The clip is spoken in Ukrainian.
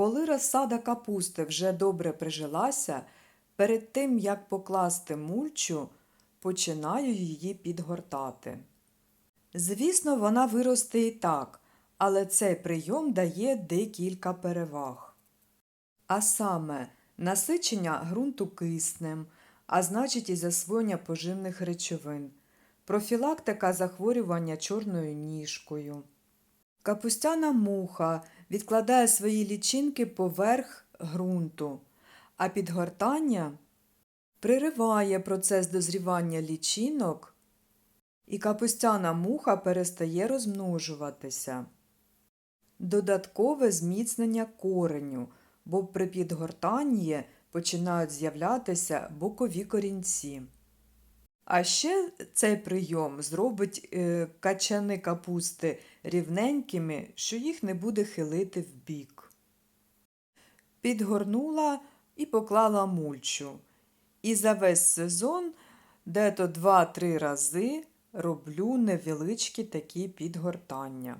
Коли розсада капусти вже добре прижилася, перед тим як покласти мульчу, починаю її підгортати. Звісно, вона виросте і так, але цей прийом дає декілька переваг. А саме насичення ґрунту киснем, а значить і засвоєння поживних речовин, профілактика захворювання чорною ніжкою. Капустяна муха відкладає свої лічинки поверх ґрунту, а підгортання пририває процес дозрівання лічинок, і капустяна муха перестає розмножуватися. Додаткове зміцнення кореню, бо при підгортанні починають з'являтися бокові корінці. А ще цей прийом зробить е, качани капусти рівненькими, що їх не буде хилити вбік. Підгорнула і поклала мульчу. І за весь сезон дето 2-3 рази роблю невеличкі такі підгортання.